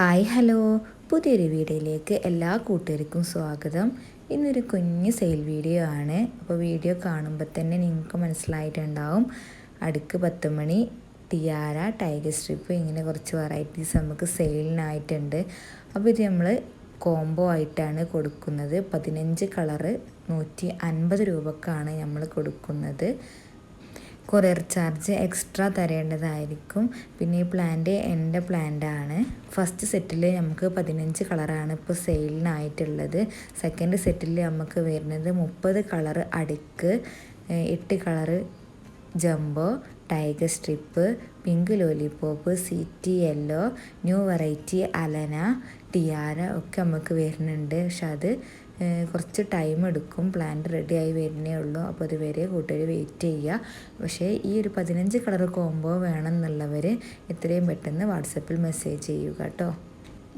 Hi hello. പുതിയൊരു വീഡിയോയിലേക്ക് എല്ലാ കൂട്ടുകാർക്കും സ്വാഗതം. ഇന്നൊരു കുഞ്ഞ് സെയിൽ വീഡിയോ ആണ്. അപ്പോൾ വീഡിയോ കാണുമ്പോൾ തന്നെ നിങ്ങൾക്ക് മനസ്സിലായിട്ടുണ്ടാവും. അടുക്ക് പത്ത് മണി തിയാര ടൈഗർ സ്ട്രിപ്പ് ഇങ്ങനെ കുറച്ച് വെറൈറ്റീസ് നമുക്ക് സെയിലിനായിട്ടുണ്ട്. അപ്പോൾ ഇത് നമ്മൾ കോംബോ ആയിട്ടാണ് കൊടുക്കുന്നത്. പതിനഞ്ച് കളറ് നൂറ്റി അൻപത് രൂപക്കാണ് നമ്മൾ കൊടുക്കുന്നത്. കൊറിയർ ചാർജ് എക്സ്ട്രാ തരേണ്ടതായിരിക്കും. പിന്നെ ഈ പ്ലാന്റ് എന്റെ ആണ്. ഫസ്റ്റ് സെറ്റിൽ നമുക്ക് പതിനഞ്ച് കളറാണ് ഇപ്പോൾ സെയിലിനായിട്ടുള്ളത് സെക്കൻഡ് സെറ്റിൽ നമുക്ക് വരുന്നത് മുപ്പത് കളർ അടുക്ക് എട്ട് colour jumbo tiger strip pink lollipop city yellow new variety Alana Tiara ഒക്കെ നമുക്ക് വരുന്നുണ്ട്. പക്ഷെ അത് കുറച്ച് ടൈം എടുക്കും. പ്ലാന്റ് റെഡി ആയി വരുന്നേ ഉള്ളൂ. അപ്പോൾ അതുവരെ കൂട്ടുകാർ വെയിറ്റ് ചെയ്യുക. പക്ഷേ ഈ ഒരു പതിനഞ്ച് കളർ കോംബോ വേണമെന്നുള്ളവർ എത്രയും പെട്ടെന്ന് വാട്സപ്പിൽ മെസ്സേജ് ചെയ്യുക കേട്ടോ.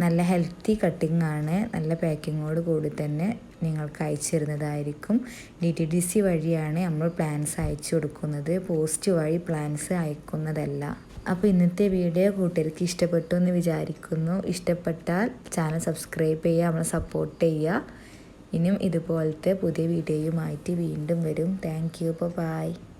നല്ല ഹെൽത്തി കട്ടിംഗ് ആണ് നല്ല പാക്കിങ്ങോട് കൂടി തന്നെ നിങ്ങൾക്ക് അയച്ചു തരുന്നതായിരിക്കും ഡി ടി ഡി സി വഴിയാണ് നമ്മൾ പ്ലാൻസ് അയച്ചു കൊടുക്കുന്നത്. പോസ്റ്റ് വഴി പ്ലാൻസ് അയക്കുന്നതല്ല. അപ്പോൾ ഇന്നത്തെ വീഡിയോ കൂട്ടുകാർക്ക് ഇഷ്ടപ്പെട്ടു എന്ന് വിചാരിക്കുന്നു. ഇഷ്ടപ്പെട്ടാൽ ചാനൽ സബ്സ്ക്രൈബ് ചെയ്യുക നമ്മളെ സപ്പോർട്ട് ചെയ്യുക. ഇനിയും ഇതുപോലത്തെ പുതിയ വീഡിയോയുമായിട്ട് വീണ്ടും വരും. Thank you by